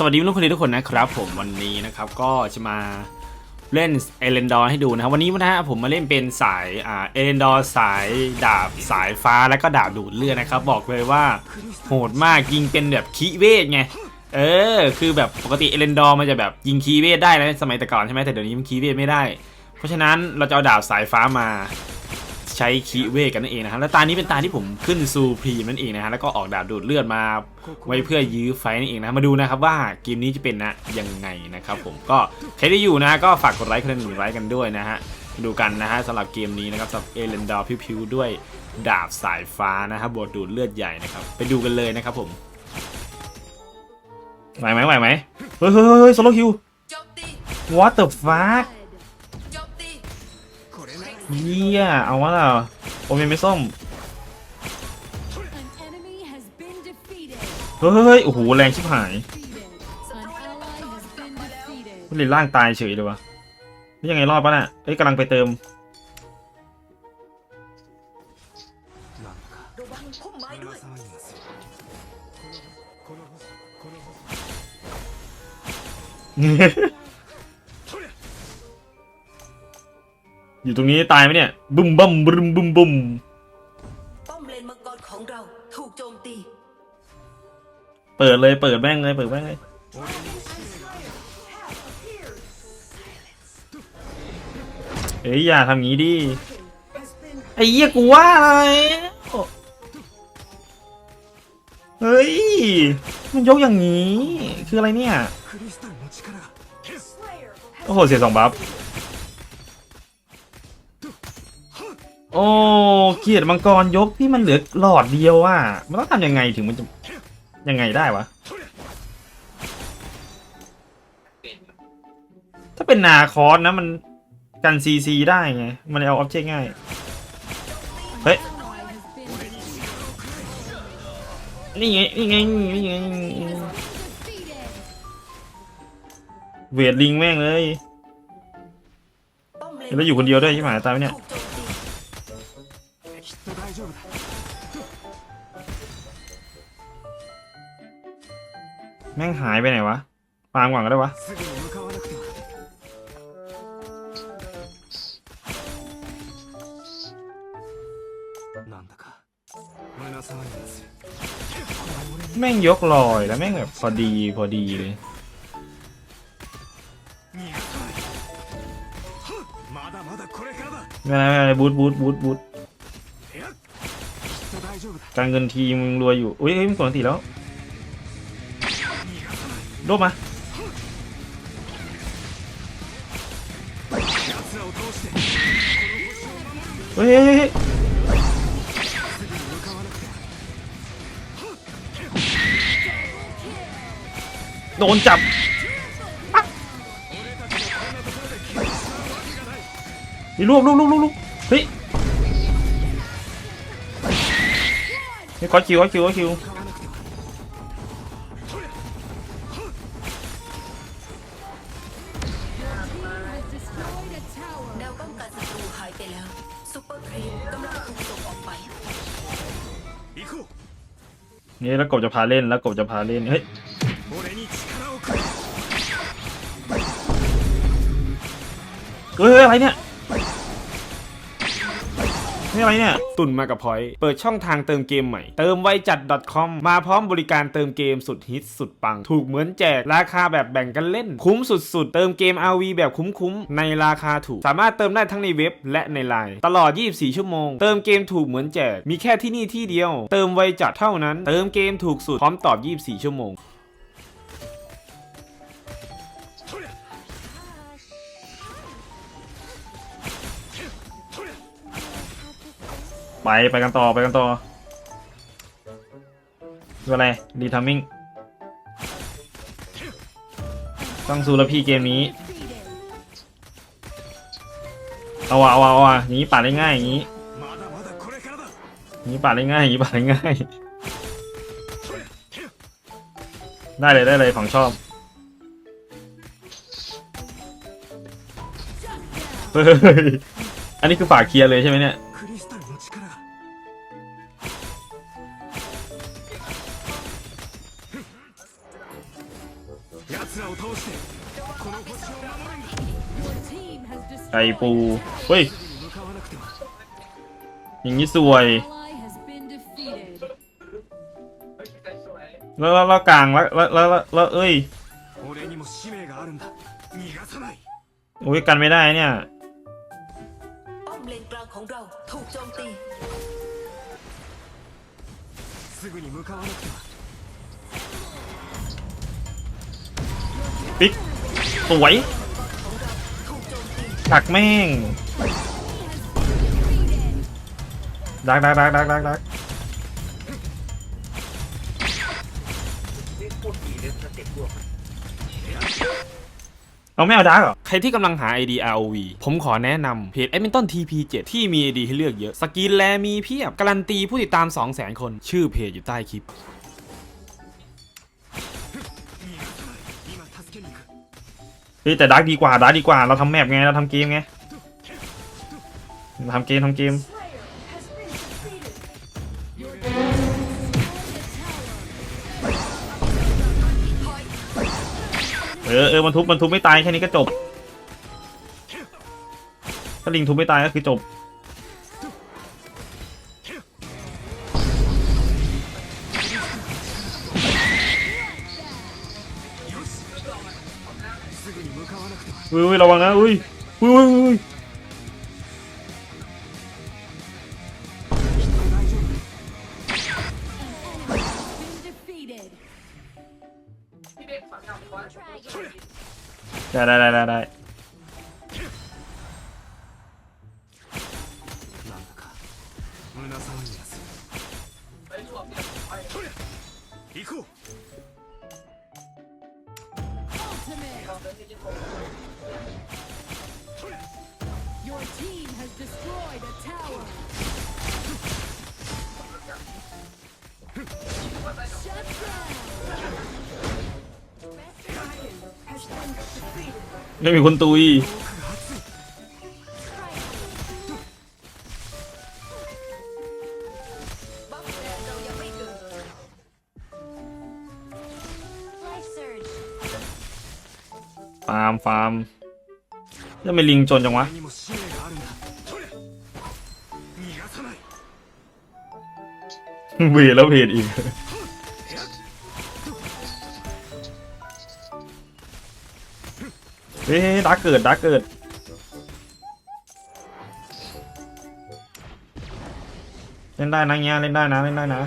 สวัสดีทุกคนทุกคนนะครับผมวันนี้นะครับก็จะมาเล่นเอเลนดอร์ให้ดูนะครับวันนี้นะฮะผมมาเล่นเป็นสายอ่าเอเลนดอร์สายดาบสายฟ้าแล้วก็ดาบดูดเลือดนะครับบอกเลยว่าโหดมากยิงเป็นแบบคีเวทไงเออคือแบบปกติเอเลนดอร์มันจะแบบยิงคีเวทได้นะสมัยแต่ก่อนใช่ไหมแต่เดี๋ยวนี้มันคีเวทไม่ได้ เพราะฉะนั้นเราจะเอาดาบสายฟ้ามา ใช้คีเวกันนั่นเองนะครับแล้วตานี้เป็นตาที่ผมขึ้นซูพรีมนั่นเองนะฮะแล้วก็ออกดาบดูดเลือดมาไว้เพื่อยื้อไฟนั่นเองนะมาดูนะครับว่าเกมนี้จะเป็นนะยังไงนะครับผมก็ใครที่อยู่นะก็ฝากกดไลค์คนหนึ่งไลค์กันด้วยนะฮะดูกันนะฮะสำหรับเกมนี้นะครับสำหรับเอเลนดอร์พิวๆด้วยดาบสายฟ้านะครับบทดูดเลือดใหญ่นะครับไปดูกันเลยนะครับผมไหวไหมไหวไหมเฮ้ยเฮ้ยเฮ้ยโซโลคิวโจมตี what the fuck เยี่ยเอาวะล่ะโอเมไม่ส้มเฮ้ยโอ้โหแรงชิบหายมันเลยร่างตายเฉยเลยวะนี่ยังไงรอดปะน่ะเอ้ยกำลังไปเติมร อยู่ตรงนี้ตายไหมเนี่ยบึ้มบั้มบึ้มบึ้มบึ้มป้อมเลนมังกรของเราถูกโจมตี เปิดเลยเปิดแม่งเลยเปิดแม่งเลยเอ้ยอย่าทำงี้ดิไอ้เหี้ยกูว่าอะไรเฮ้ย มันยกอย่างนี้ คืออะไรเนี่ย โอ้โห เสียสองบัฟ โอ้เกียรติมังกรยกที่มันเหลือหลอดเดียวอะมันต้องทำยังไงถึงมันจะยังไงได้วะ ถ้าเป็นนาคอสนะมันกันซีซีได้ไง มันเอาออบเจกต์ง่าย เฮ้ย นี่ไง นี่ไง นี่ไง เวทลิงแม่งเลย แล้วอยู่คนเดียวด้วยใช่ไหมตายไหมเนี่ย แม่งหายไปไหนวะฟางหวังก็ได้วะแม่งยกลอยแล้วแม่งแบบพอดีพอดีเลยไม่อะไรไม่เป็ไรบูทบูทบูทบูทการเงินทีมึงรวยอยู่ อุ้ยเฮ้ยมึงกดตีแล้ว โดบมาเฮ้ยโดนจับนี่ลูกลูกลูกลูกเฮ้ยนี่ขอคิวขอคิวขอคิวี่แล้วกบจะพาเล่นแล้วกบจะพาเล่นเฮ้ยเฮ้ยอะไรเนี่ย นี่อะไรเนี่ย ตุนมากับพอยเปิดช่องทางเติมเกมใหม่ เติมไวจัด .com มาพร้อมบริการเติมเกมสุดฮิตสุดปัง ถูกเหมือนแจก ราคาแบบแบ่งกันเล่น คุ้มสุดๆ เติมเกม RV แบบคุ้มๆ ในราคาถูก สามารถเติมได้ทั้งในเว็บและในไลน์ตลอด 24 ชั่วโมง เติมเกมถูกเหมือนแจก มีแค่ที่นี่ที่เดียว เติมไวจัดเท่านั้น เติมเกมถูกสุดพร้อมตอบ 24 ชั่วโมง ไปไปกันต่อไปกันต่อดูอะไรดีทัมมิ่งต้องสู้แล้วพี่เกมนี้ เอาวะเอาวะเอาวะอย่างนี้ป่าดได้ง่ายอย่างนี้นี้ป่าดได้ง่ายนี้ป่าดได้ง่าย ได้เลยได้เลยฝังชอบเฮ้ยอันนี้คือฝากเคลียร์เลยใช่ไหมเนี่ย 奴らを倒してこの星を守るんだ Your team has ไก่ destroyed ปูเฮ้ย 向かわなくては อย่างนี้สวย An ally has been defeated. แล้วแล้วแล้วกลางแล้วแล้วแล้วแล้วแล้วเอ้ย 俺にも使命があるんだ逃がさない โอ้ยกันไม่ได้เนี่ย ป้อมเลนกลางของเราถูกโจมตี すぐに向かわなくては ปิ๊กสวยถักแม่งดักดักดักดักดักดักเอาไม่เอาดักเหรอ ใครที่กำลังหา ID ROV ผมขอแนะนำเพจ a d m i n t o n TP7 ที่มี ID ให้เลือกเยอะ สกินแลมีเพียบ การันตีผู้ติดตาม 200,000 คน ชื่อเพจอยู่ใต้คลิป ฮ้ยแต่ดักดีกว่าดักดีกว่าเราทำแมปไงเราทำเกมไงทำเกมทำเกมเออเออมันทุบมันทุบไม่ตายแค่นี้ก็จบถ้าลิงทุบไม่ตายก็คือจบ อุ้ยอุ้ยระวังนะอุ้ยอุ้ยอุ้ยอุ้ย 大丈夫 Been defeated. ได้ได้ได้ได้ได้ なんだか胸騒ぎがする行こう ไม่มีคนตุยฟาร์มฟาร์มจะไม่ลิงจนจังวะเวแล้วเพจอีก เฮ้ยดักเกิดดักเกิด เล่นได้นะเงี้ยเล่นได้นะเล่นได้นะ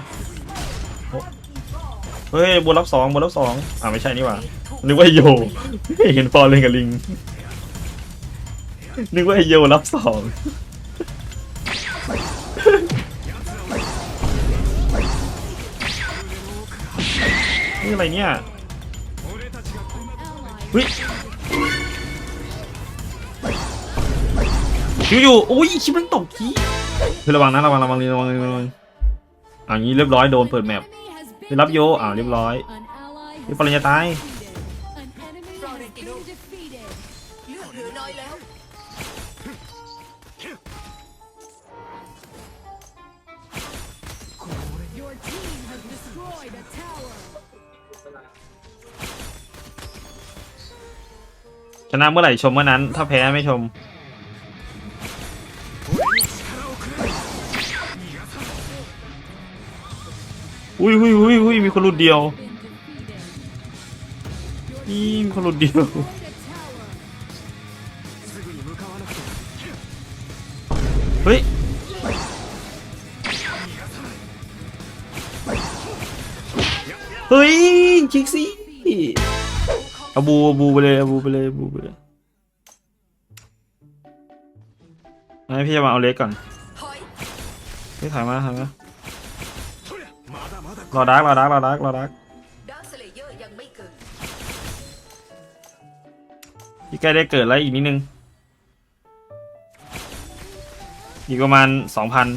เฮ้ยบนรับสองบนรับสองอ่าไม่ใช่นี่หว่า นึกว่าโยเห็นฟอร์เล่นกับลิง นึกว่าโยรับสองนี่อะไรเนี่ยเฮ้ย อยู่อยู่โอ้ยชิบมันตกขี้เฮ้ยระวังนะระวังระวังระวังระวังระวังอ่างี้เรียบร้อยโดนเปิดแมปได้รับโยอ่าเรียบร้อยนี่ปริญญาตาย defeated. An enemy has been defeated. เลือดเหลือน้อยชนะเมื่อไหร่ชมเมื่อนั้น ถ้าแพ้ไม่ชม อุ้ยอุ้ยอุ้ยอุ้ยมีคนหลุดเดียวนี่มีคนหลุดเดียวเฮ้ยเฮ้ยชิกซี่เอาบูบูไปเลยบูไปเลยบูไปเลยให้พี่จะมาเอาเล็กก่อนพี่ถ่ายมาถ่ายมา รอดักรอดักรอดักรอดักดาร์คสเลเยอร์ยังไม่เกิดพี่ใกล้ได้เกิดแล้วอีกนิดนึง อีกประมาณสองพัน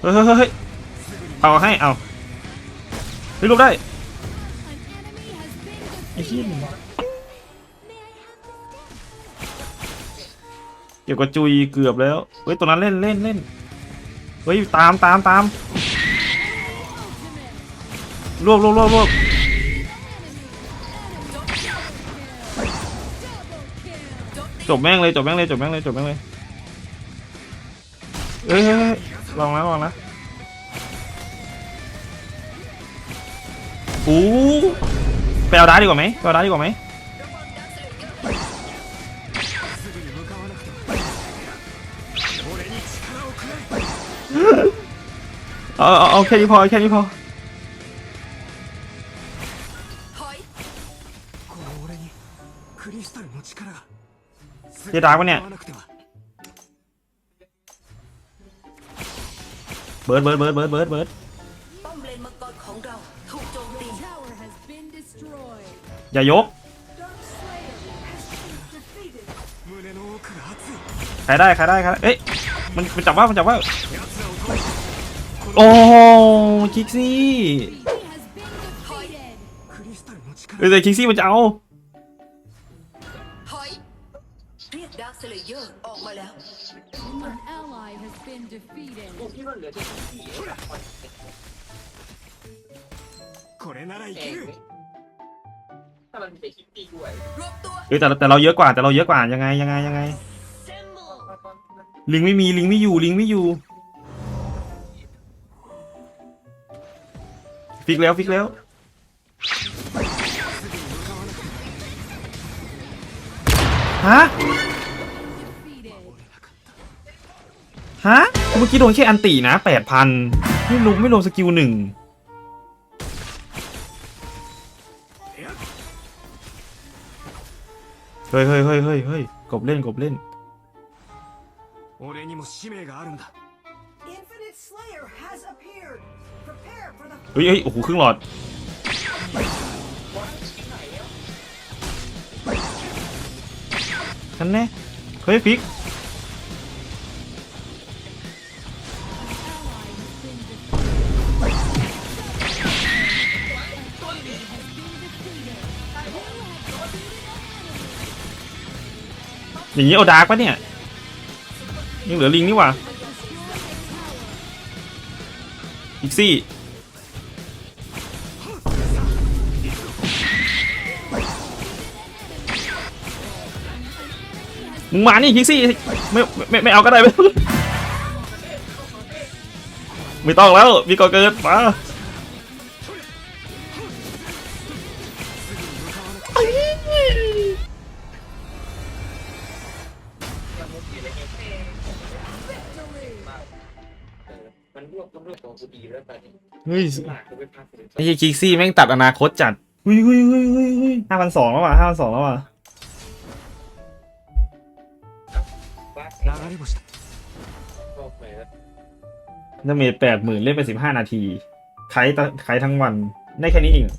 เฮ้ยเอาให้เอาเฮ้ยลบได้ไอ้เหี้ยเกี่ยวกับจุยเกือบแล้ว เฮ้ย ตัวนั้นเล่นเล่นเล่น ฮ้ยตามตามตามรวบรวบรวบรวบจบแม่งเลยจบแม่งเลยจบแม่งเลยจบแม่งเลยเอ้ยลองนะลองนะอู้ไปเอาดาดีกว่าไหมไปเอาดาดีกว่าไหม เอาเอาแค่นี้พอแค่นี้พอเจดาร์กปะเนี่ยเบิร์ดเบิร์ดเบิร์ดเบิร์ดเบิร์ดเบิร์ดอย่ายกใครได้ใครได้ใครได้เอ้ยมันมันจับว่ามันจับว่า โอ้คิกซี่เออแต่คิกซี่มันจะเอาเซเยออกมาแล้วแต่แต่เราเยอะกว่าแต่เราเยอะกว่ายังไงยังไงยังไง ลิงไม่มีลิงไม่อยู่ลิงไม่อยู่ ฟิกแล้วฟิกแล้ว ฮะ Defeated. ฮะ เมื่อกี้โดนแค่อันตีนะแปดพันไม่ลงไม่ลงสกิลหนึ่งเฮ้ยเฮ้ยเฮ้ยเฮ้ยเฮ้ยกบเล่นกบเล่น 俺にも使命があるんだ Infinite Slayer เฮ้ยเฮ้ยโอ้โหครึ่งหลอดทันแน่เฮ้ยฟิกอย่างนี้เอาดาร์กปะเนี่ยยังเหลือลิงนี่หว่าอีกซี่ มึงมานี่คิกซี่ไม่ไม่ไม่เอาก็ได้ไม่ไม่ต้องแล้วมีก่อเกินมามันรวบต้องรวบของกูดีแล้วตอนนี้เฮ้ยหลากกูไปพักเลยไอ้คิกซี่แม่งตัดอนาคตจัดเฮ้ยเฮ้ยเฮ้ยเฮ้ยเฮ้ยห้าพันสองแล้วว่ะห้าพันสองแล้วว่ะ 流れ星だ รอบไปแล้ว ดาเมจแปดหมื่นเล่นไปสิบห้านาทีไคตะไคทั้งวัน ได้แค่นี้เองเหรอ